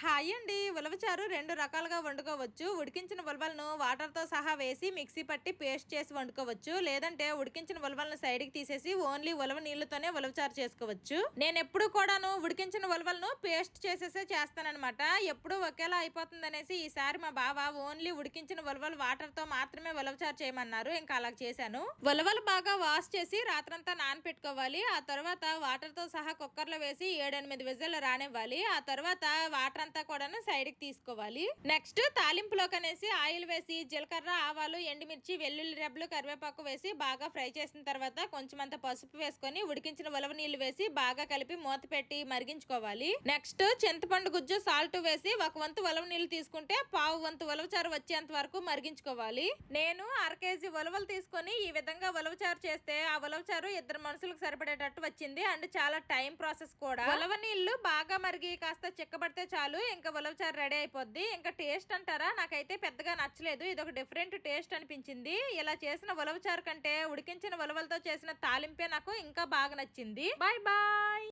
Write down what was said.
Hi అండి ఉలవచారు రెండు రకాలుగా వండుకోవచ్చు. ఉడికించిన ఉలవలను వాటర్తో సహా వేసి మిక్సీ పట్టి పేస్ట్ చేసి వండుకోవచ్చు. లేదంటే ఉడికించిన ఉలవలను సైడ్కి తీసేసి ఓన్లీ ఉలవ నీళ్ళతోనే ఉలవచారు చేసుకోవచ్చు. నేను ఎప్పుడు కూడాను ఉడికించిన ఉలవలను పేస్ట్ చేసేసే చేస్తానన్నమాట. ఎప్పుడు ఒకేలా అయిపోతుంది అనేసి ఈసారి మా బావ ఓన్లీ ఉడికించిన ఉలవలు వాటర్తో మాత్రమే ఉలవచారు చేయమన్నారు. ఇంకా అలా చేశాను. ఉలవలు బాగా వాష్ చేసి రాత్రంతా నానపెట్టుకోవాలి. ఆ తర్వాత వాటర్తో సహా కుక్కర్లో వేసి ఏడెనిమిది విజిల్ రానివ్వాలి. ఆ తర్వాత వాటర్ అంతా కూడా సైడ్కి తీసుకోవాలి. నెక్స్ట్ తాలింపులోకి అనేసి ఆయిల్ వేసి జీలకర్ర ఆవాలు ఎండుమిర్చి వెల్లుల్లి రెబ్బలు కరివేపాకు వేసి బాగా ఫ్రై చేసిన తర్వాత కొంచెం అంత పసుపు వేసుకొని ఉడికించిన ఉలవ నీళ్ళు వేసి బాగా కలిపి మూత పెట్టి మరిగించుకోవాలి. నెక్స్ట్ చింతపండు గుజ్జు సాల్ట్ వేసి ఒక వంతు ఉలవ నీళ్ళు తీసుకుంటే పావు వంతు ఉలవచారు వచ్చేంత వరకు మరిగించుకోవాలి. నేను అర కేజీ ఉలవలు తీసుకొని ఈ విధంగా ఉలవచారు చేస్తే ఆ ఉలవచారు ఇద్దరు మనుషులకు సరిపడేటట్టు వచ్చింది. అండ్ చాలా టైం ప్రాసెస్ కూడా. ఉలవ నీళ్ళు బాగా మరిగి కాస్త చిక్కబడితే చాలు. ఇంకా ఉలవచారు రెడీ అయిపోద్ది. ఇంకా టేస్ట్ అంటారా? నాకైతే పెద్దగా నచ్చలేదు. ఇది ఒక డిఫరెంట్ టేస్ట్ అనిపించింది. ఇలా చేసిన ఉలవచారు కంటే ఉడికించిన ఉలవలతో చేసిన తాలింపే నాకు ఇంకా బాగా నచ్చింది. Bye bye!